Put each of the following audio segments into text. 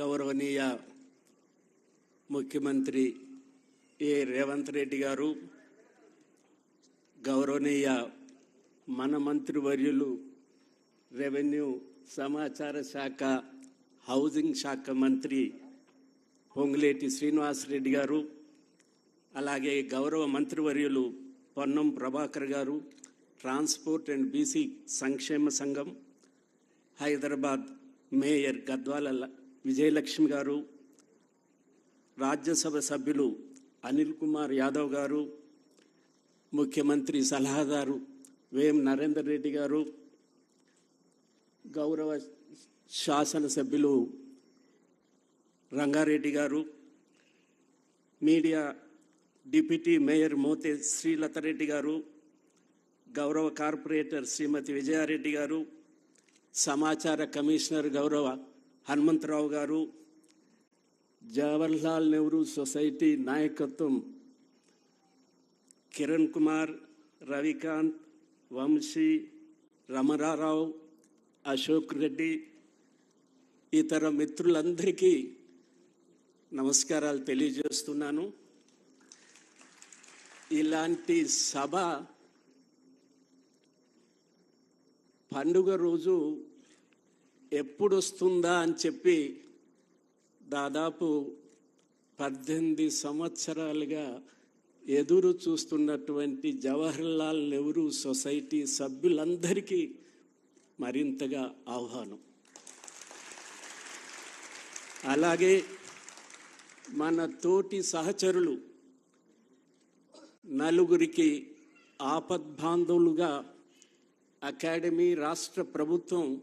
గౌరవనీయ ముఖ్యమంత్రి ఏ రేవంత్ రెడ్డి గారు గౌరవనీయ మన మంత్రివర్యులు రెవెన్యూ సమాచార శాఖ హౌసింగ్ శాఖ మంత్రి పొంగులేటి శ్రీనివాసరెడ్డి గారు అలాగే గౌరవ మంత్రివర్యులు పొన్నం ప్రభాకర్ గారు ట్రాన్స్పోర్ట్ అండ్ బీసీ సంక్షేమ సంఘం హైదరాబాద్ మేయర్ గద్వాల విజయలక్ష్మి గారు రాజ్యసభ సభ్యులు అనిల్ కుమార్ యాదవ్ గారు ముఖ్యమంత్రి సలహాదారు వేం నరేందర్ రెడ్డి గారు గౌరవ శాసనసభ్యులు రంగారెడ్డి గారు media deputy mayor Mothe Srilatha Reddy గారు గౌరవ కార్పొరేటర్ శ్రీమతి విజయారెడ్డి గారు సమాచార కమిషనర్ గౌరవ హనుమంతరావు గారు జవహర్లాల్ నెహ్రూ సొసైటీ నాయకత్వం కిరణ్ కుమార్ రవికాంత్ వంశీ రమణారావు అశోక్ రెడ్డి ఇతర మిత్రులందరికీ నమస్కారాలు తెలియజేస్తున్నాను. ఇలాంటి సభ పండుగ రోజు ఎప్పుడు వస్తుందా అని చెప్పి దాదాపు పద్దెనిమిది సంవత్సరాలుగా ఎదురు చూస్తున్నటువంటి జవహర్లాల్ నెహ్రూ సొసైటీ సభ్యులందరికీ మరింతగా ఆహ్వానం. అలాగే మన తోటి సహచరులు నలుగురికి ఆపద్బాంధవులుగా అకాడమీ రాష్ట్ర ప్రభుత్వం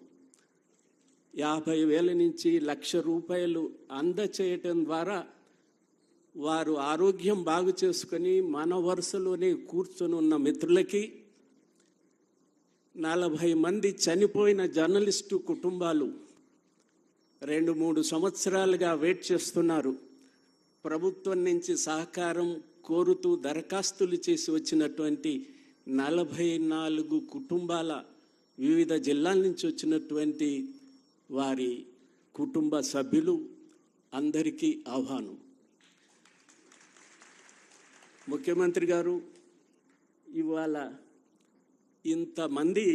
యాభై వేల నుంచి లక్ష రూపాయలు అందచేయటం ద్వారా వారు ఆరోగ్యం బాగు చేసుకొని మన వరుసలోనే కూర్చొని ఉన్న మిత్రులకి నలభై మంది చనిపోయిన జర్నలిస్టు కుటుంబాలు రెండు మూడు సంవత్సరాలుగా వెయిట్ చేస్తున్నారు. ప్రభుత్వం నుంచి సహకారం కోరుతూ దరఖాస్తులు చేసి వచ్చినటువంటి నలభై నాలుగు కుటుంబాల వివిధ జిల్లాల నుంచి వచ్చినటువంటి వారి కుటుంబ సభ్యులు అందరికీ ఆహ్వానం. ముఖ్యమంత్రి గారు ఇవాళ ఇంతమంది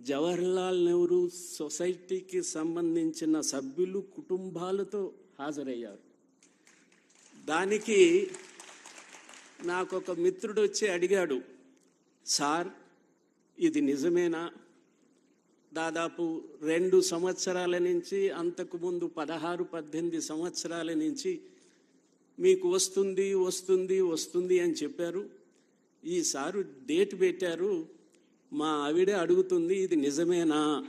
జవహర్లాల్ నెహ్రూ సొసైటీకి సంబంధించిన సభ్యులు కుటుంబాలతో హాజరయ్యారు. దానికి నాకు ఒక మిత్రుడు వచ్చి అడిగాడు సార్ ఇది నిజమేనా? దాదాపు రెండు సంవత్సరాల నుంచి అంతకుముందు పదహారు పద్దెనిమిది సంవత్సరాల నుంచి మీకు వస్తుంది వస్తుంది వస్తుంది అని చెప్పారు. ఈసారి డేట్ పెట్టారు. మా ఆవిడే అడుగుతుంది ఇది నిజమేనా?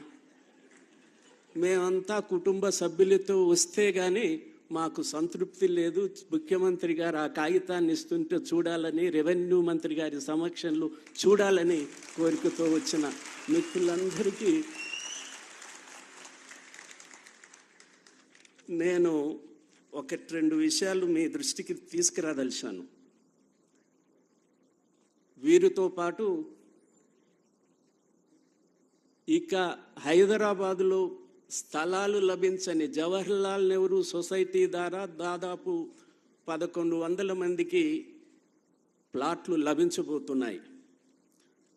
మేమంతా కుటుంబ సభ్యులతో వస్తే కానీ మాకు సంతృప్తి లేదు. ముఖ్యమంత్రి గారు ఆ కాగితాన్ని ఇస్తుంటే చూడాలని రెవెన్యూ మంత్రి గారి సమక్షంలో చూడాలని కోరికతో వచ్చిన మిత్రులందరికీ నేను ఒకటి రెండు విషయాలు మీ దృష్టికి తీసుకురాదలిచాను. వీరితో పాటు ఇక హైదరాబాదులో స్థలాలు లభించని జవహర్లాల్ నెహ్రూ సొసైటీ ద్వారా దాదాపు పదకొండు వందల మందికి ప్లాట్లు లభించబోతున్నాయి.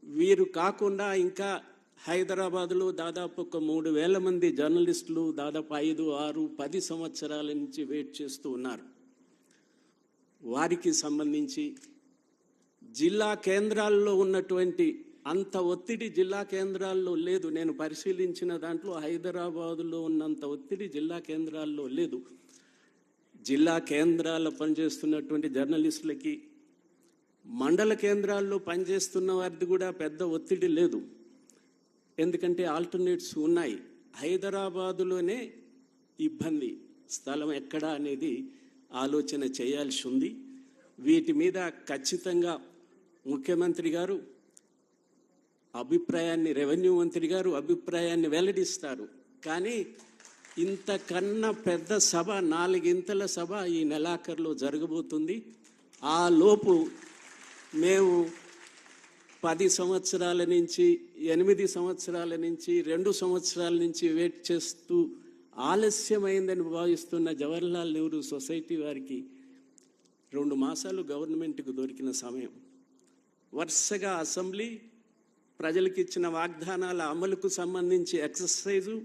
వీరు కాకుండా ఇంకా హైదరాబాద్లో దాదాపు ఒక మూడు వేల మంది జర్నలిస్టులు దాదాపు ఐదు ఆరు పది సంవత్సరాల నుంచి వెయిట్ చేస్తూ ఉన్నారు. వారికి సంబంధించి జిల్లా కేంద్రాల్లో ఉన్నటువంటి అంత ఒత్తిడి జిల్లా కేంద్రాల్లో లేదు. నేను పరిశీలించిన దాంట్లో హైదరాబాదులో ఉన్నంత ఒత్తిడి జిల్లా కేంద్రాల్లో లేదు. జిల్లా కేంద్రాల్లో పనిచేస్తున్నటువంటి జర్నలిస్టులకి మండల కేంద్రాల్లో పనిచేస్తున్న వారిది కూడా పెద్ద ఒత్తిడి లేదు. ఎందుకంటే ఆల్టర్నేట్స్ ఉన్నాయి. హైదరాబాదులోనే ఇబ్బంది. స్థలం ఎక్కడ అనేది ఆలోచన చేయాల్సి ఉంది. వీటి మీద ఖచ్చితంగా ముఖ్యమంత్రి గారు అభిప్రాయాన్ని రెవెన్యూ మంత్రి గారు అభిప్రాయాన్ని వెల్లడిస్తారు. కానీ ఇంతకన్నా పెద్ద సభ నాలుగింతల సభ ఈ నెలాఖరులో జరగబోతుంది. ఆ లోపు మేము పది సంవత్సరాల నుంచి ఎనిమిది సంవత్సరాల నుంచి రెండు సంవత్సరాల నుంచి వెయిట్ చేస్తూ ఆలస్యమైందని భావిస్తున్న జవహర్లాల్ నెహ్రూ సొసైటీ వారికి రెండు మాసాలు గవర్నమెంట్కు దొరికిన సమయం. వరుసగా అసెంబ్లీ ప్రజలకు ఇచ్చిన వాగ్దానాల అమలుకు సంబంధించి ఎక్సర్సైజు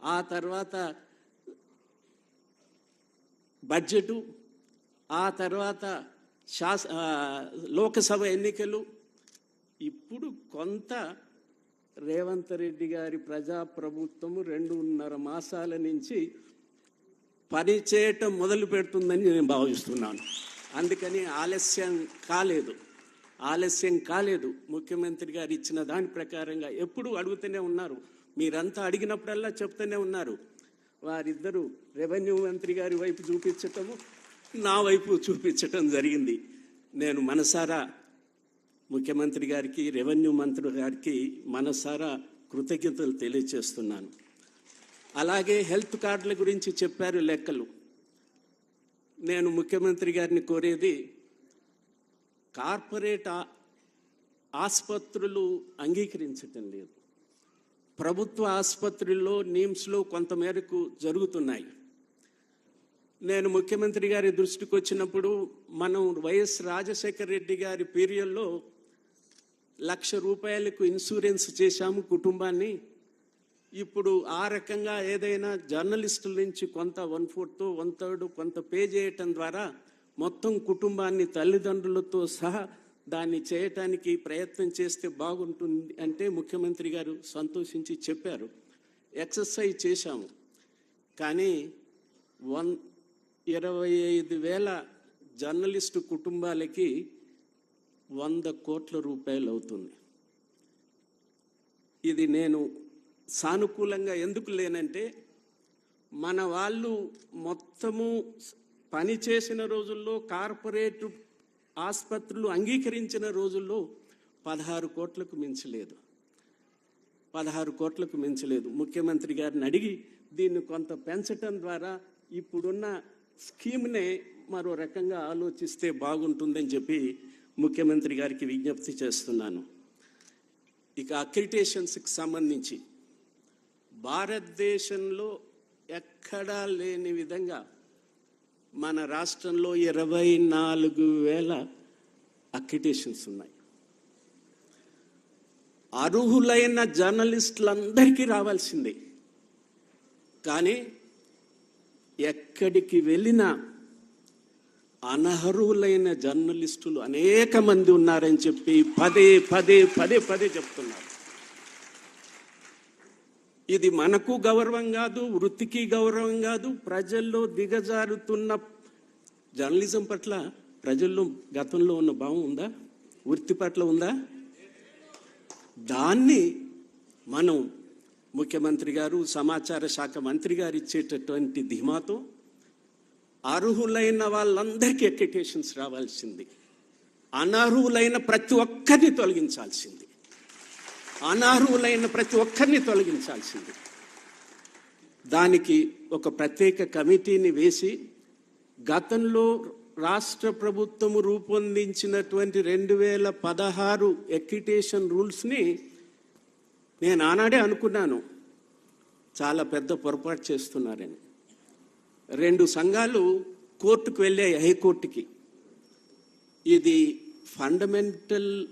ఆ తర్వాత బడ్జెటు ఆ తర్వాత శాస లోకసభ ఎన్నికలు. ఇప్పుడు కొంత రేవంత్ రెడ్డి గారి ప్రజాప్రభుత్వము రెండున్నర మాసాల నుంచి పని చేయటం మొదలు పెడుతుందని నేను భావిస్తున్నాను. అందుకని ఆలస్యం కాలేదు. ఆలస్యం కాలేదు. ముఖ్యమంత్రి గారు ఇచ్చిన దాని ప్రకారంగా ఎప్పుడూ అడుగుతూనే ఉన్నారు. మీరంతా అడిగినప్పుడల్లా చెప్తూనే ఉన్నారు. వారిద్దరూ రెవెన్యూ మంత్రి గారి వైపు చూపించటము నా వైపు చూపించటం జరిగింది. నేను మనసారా ముఖ్యమంత్రి గారికి రెవెన్యూ మంత్రి గారికి మనసారా కృతజ్ఞతలు తెలియజేస్తున్నాను. అలాగే హెల్త్ కార్డుల గురించి చెప్పారు లెక్కలు. నేను ముఖ్యమంత్రి గారిని కోరేది కార్పొరేట్ ఆసుపత్రులు అంగీకరించటం లేదు. ప్రభుత్వ ఆసుపత్రుల్లో నీమ్స్లో కొంతమేరకు జరుగుతున్నాయి. నేను ముఖ్యమంత్రి గారి దృష్టికి వచ్చినప్పుడు మనం వైఎస్ రాజశేఖర రెడ్డి గారి పీరియడ్లో లక్ష రూపాయలకు ఇన్సూరెన్స్ చేశాము కుటుంబాన్ని. ఇప్పుడు ఆ రకంగా ఏదైనా జర్నలిస్టుల నుంచి కొంత వన్ ఫోర్త్ వన్ థర్డ్ కొంత పే చేయటం ద్వారా మొత్తం కుటుంబాన్ని తల్లిదండ్రులతో సహా దాన్ని చేయటానికి ప్రయత్నం చేస్తే బాగుంటుంది అంటే ముఖ్యమంత్రి గారు సంతోషించి చెప్పారు. ఎక్సర్సైజ్ చేశాము. కానీ వన్ ఇరవై ఐదు వేల జర్నలిస్టు కుటుంబాలకి వంద కోట్ల రూపాయలు అవుతుంది. ఇది నేను సానుకూలంగా ఎందుకు లేనంటే మన వాళ్ళు మొత్తము పని చేసిన రోజుల్లో కార్పొరేట్ ఆసుపత్రులు అంగీకరించిన రోజుల్లో పదహారు కోట్లకు మించలేదు. పదహారు కోట్లకు మించలేదు. ముఖ్యమంత్రి గారిని అడిగి దీన్ని కొంత పెంచటం ద్వారా ఇప్పుడున్న స్కీమ్నే మరో రకంగా ఆలోచిస్తే బాగుంటుందని చెప్పి ముఖ్యమంత్రి గారికి విజ్ఞప్తి చేస్తున్నాను. ఇక అక్రిటేషన్స్కి సంబంధించి భారతదేశంలో ఎక్కడా లేని విధంగా మన రాష్ట్రంలో ఇరవై నాలుగు వేల అక్రిటేషన్స్ ఉన్నాయి. అర్హులైన జర్నలిస్టులందరికీ రావాల్సిందే. కానీ ఎక్కడికి వెళ్ళినా అనర్హులైన జర్నలిస్టులు అనేక మంది ఉన్నారని చెప్పి పదే పదే పదే పదే చెప్తున్నారు. ఇది మనకు గౌరవం కాదు వృత్తికి గౌరవం కాదు ప్రజల్లో దిగజారుతున్న జర్నలిజం పట్ల ప్రజల్లో గతంలో ఉన్న భావం ఉందా? వృత్తి పట్ల ఉందా? దాన్ని మనం ముఖ్యమంత్రి గారు సమాచార శాఖ మంత్రి గారు ఇచ్చేటటువంటి ధీమాతో అర్హులైన వాళ్ళందరికీ ఎక్కిటేషన్స్ రావాల్సింది. అనర్హులైన ప్రతి ఒక్కరిని తొలగించాల్సింది. అనర్హులైన ప్రతి ఒక్కరిని తొలగించాల్సింది. దానికి ఒక ప్రత్యేక కమిటీని వేసి గతంలో రాష్ట్ర ప్రభుత్వము రూపొందించినటువంటి రెండు వేల పదహారు ఎక్విటేషన్ రూల్స్ని నేను ఆనాడే అనుకున్నాను. చాలా పెద్ద పొరపాటు చేస్తున్నారని. రెండు సంఘాలు కోర్టుకు వెళ్ళాయి హైకోర్టుకి. ఇది ఫండమెంటల్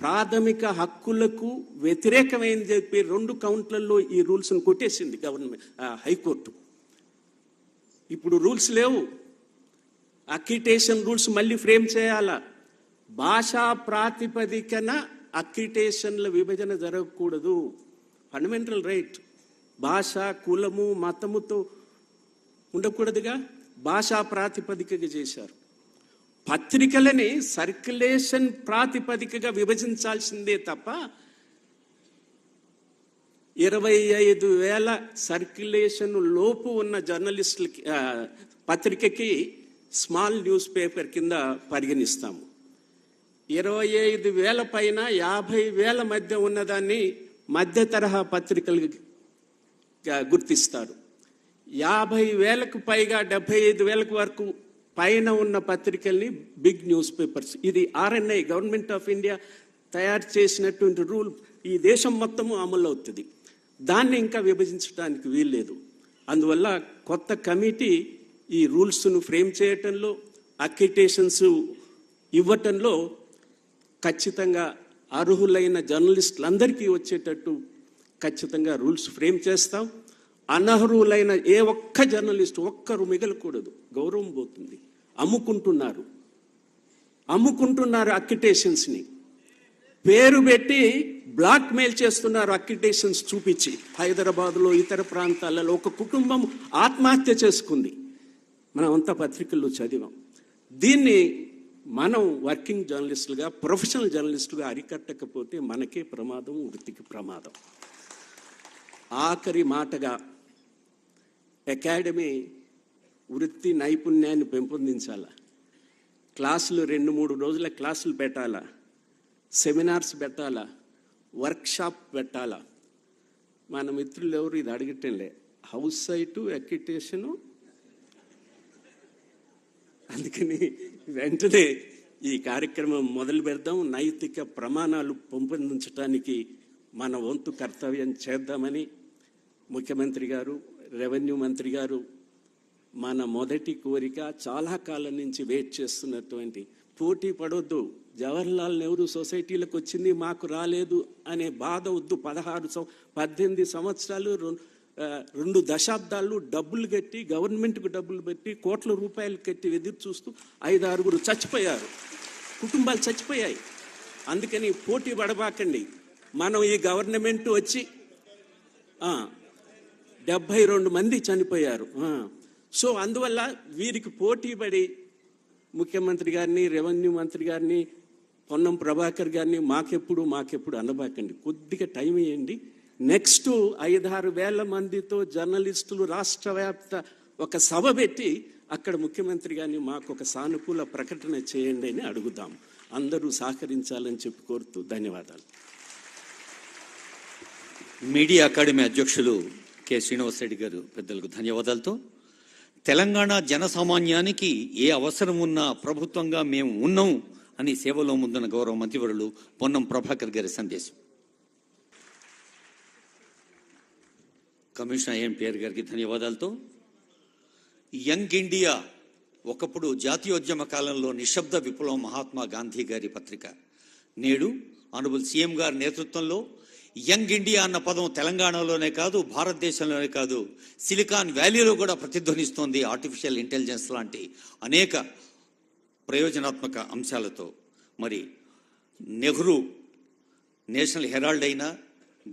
ప్రాథమిక హక్కులకు వ్యతిరేకమైంది చెప్పి రెండు కౌంట్లలో ఈ రూల్స్ను కొట్టేసింది గవర్నమెంట్ హైకోర్టు. ఇప్పుడు రూల్స్ లేవు. అక్రిటేషన్ రూల్స్ మళ్ళీ ఫ్రేమ్ చేయాలా? భాషా ప్రాతిపదికన అక్రిటేషన్ల విభజన జరగకూడదు. ఫండమెంటల్ రైట్ భాష కులము మతముతో ఉండకూడదుగా? భాషా ప్రాతిపదికగా చేశారు. పత్రికలని సర్క్యులేషన్ ప్రాతిపదికగా విభజించాల్సిందే తప్ప ఇరవై ఐదు వేల సర్క్యులేషన్ లోపు ఉన్న జర్నలిస్టులకి పత్రికకి స్మాల్ న్యూస్ పేపర్ కింద పరిగణిస్తాము. ఇరవై ఐదు వేల పైన యాభై వేల మధ్య ఉన్నదాన్ని మధ్య తరహా పత్రికలుగా గుర్తిస్తారు. యాభై వేలకు పైగా డెబ్బై ఐదు వేలకు వరకు పైన ఉన్న పత్రికల్ని బిగ్ న్యూస్ పేపర్స్. ఇది ఆర్ఎన్ఐ గవర్నమెంట్ ఆఫ్ ఇండియా తయారు చేసినటువంటి రూల్ ఈ దేశం మొత్తము అమలు అవుతుంది దాన్ని ఇంకా విభజించడానికి వీల్లేదు. అందువల్ల కొత్త కమిటీ ఈ రూల్స్ను ఫ్రేమ్ చేయటంలో అక్రిటేషన్స్ ఇవ్వటంలో ఖచ్చితంగా అర్హులైన జర్నలిస్టులందరికీ వచ్చేటట్టు ఖచ్చితంగా రూల్స్ ఫ్రేమ్ చేస్తాం. అనర్హులైన ఏ ఒక్క జర్నలిస్ట్ ఒక్కరు మిగలకూడదు. గౌరవం పోతుంది. అమ్ముకుంటున్నారు. అమ్ముకుంటున్నారు అక్యుటేషన్స్ని పేరు పెట్టి బ్లాక్ మెయిల్ చేస్తున్నారు అక్యుటేషన్స్ చూపించి. హైదరాబాద్లో ఇతర ప్రాంతాలలో ఒక కుటుంబం ఆత్మహత్య చేసుకుంది. మనం అంతా పత్రికల్లో చదివాం. దీన్ని మనం వర్కింగ్ జర్నలిస్టులుగా ప్రొఫెషనల్ జర్నలిస్టులుగా అరికట్టకపోతే మనకే ప్రమాదం వృత్తికి ప్రమాదం. ఆఖరి మాటగా అకాడమీ వృత్తి నైపుణ్యాన్ని పెంపొందించాలా? క్లాసులు రెండు మూడు రోజుల క్లాసులు పెట్టాలా? సెమినార్స్ పెట్టాలా? వర్క్షాప్ పెట్టాలా? మన మిత్రులు ఎవరు? ఇది అడగటంలే హౌస్ సైటు ఎక్కిటేషను అందుకని వెంటనే ఈ కార్యక్రమం మొదలు పెడదాం. నైతిక ప్రమాణాలు పెంపొందించడానికి మన వంతు కర్తవ్యం చేద్దామని ముఖ్యమంత్రి గారు రెవెన్యూ మంత్రి గారు మన మొదటి కోరిక చాలా కాలం నుంచి వెయిట్ చేస్తున్నటువంటి పోటీ పడొద్దు. జవహర్లాల్ నెహ్రూ సొసైటీలకు వచ్చింది మాకు రాలేదు అనే బాధ వద్దు. పదహారు సం పద్దెనిమిది సంవత్సరాలు రెండు దశాబ్దాలు డబ్బులు కట్టి గవర్నమెంట్కు డబ్బులు పెట్టి కోట్ల రూపాయలు కట్టి ఎదురు చూస్తూ ఐదు ఆరుగురు చచ్చిపోయారు. కుటుంబాలు చచ్చిపోయాయి. అందుకని పోటీ పడబాకండి. మనం ఈ గవర్నమెంట్ వచ్చి డెబ్భై రెండు మంది చనిపోయారు. సో అందువల్ల వీరికి పోటీ పడి ముఖ్యమంత్రి గారిని రెవెన్యూ మంత్రి గారిని పొన్నం ప్రభాకర్ గారిని మాకెప్పుడు మాకెప్పుడు అనబాకండి కొద్దిగా టైం ఇవ్వండి నెక్స్ట్ ఐదారు వేల మందితో జర్నలిస్టులు రాష్ట్ర వ్యాప్త ఒక సభ పెట్టి అక్కడ ముఖ్యమంత్రి గారిని మాకు ఒక సానుకూల ప్రకటన చేయండి అని అడుగుదాం. అందరూ సహకరించాలని చెప్పి కోరుతూ ధన్యవాదాలు. మీడియా అకాడమీ అధ్యక్షులు కె. శ్రీనివాసరెడ్డి గారు పెద్దలకు ధన్యవాదాలతో తెలంగాణ జనసామాన్యానికి ఏ అవసరం ఉన్నా ప్రభుత్వంగా మేము ఉన్నాం అని సేవలో ముందున్న గౌరవ మంత్రివరులు పొన్నం ప్రభాకర్ గారి సందేశం. కమిషనర్ ఎంపీఆర్ గారికి ధన్యవాదాలతో యంగ్ ఇండియా ఒకప్పుడు జాతీయోద్యమ కాలంలో నిశ్శబ్ద విప్లవం మహాత్మా గాంధీ గారి పత్రిక. నేడు ఆనరబుల్ సీఎం గారి నేతృత్వంలో యంగ్ ఇండియా అన్న పదం తెలంగాణలోనే కాదు భారతదేశంలోనే కాదు సిలికాన్ వ్యాలీలో కూడా ప్రతిధ్వనిస్తోంది ఆర్టిఫిషియల్ ఇంటెలిజెన్స్ లాంటి అనేక ప్రయోజనాత్మక అంశాలతో. మరి నెహ్రూ నేషనల్ హెరాల్డ్ అయినా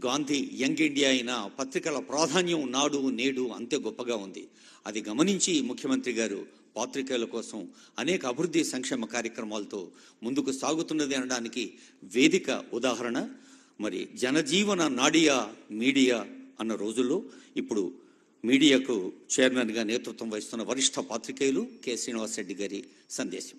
గాంధీ యంగ్ ఇండియా అయినా పత్రికల ప్రాధాన్యం నాడు నేడు అంతే గొప్పగా ఉంది. అది గమనించి ముఖ్యమంత్రి గారు పాత్రికేయుల కోసం అనేక అభివృద్ధి సంక్షేమ కార్యక్రమాలతో ముందుకు సాగుతున్నది అనడానికి వేదిక ఉదాహరణ. మరి జనజీవన నాడియా మీడియా అన్న రోజుల్లో ఇప్పుడు మీడియాకు చైర్మన్గా నేతృత్వం వహిస్తున్న వరిష్ఠ పాత్రికేయులు కె శ్రీనివాసరెడ్డి గారి సందేశం.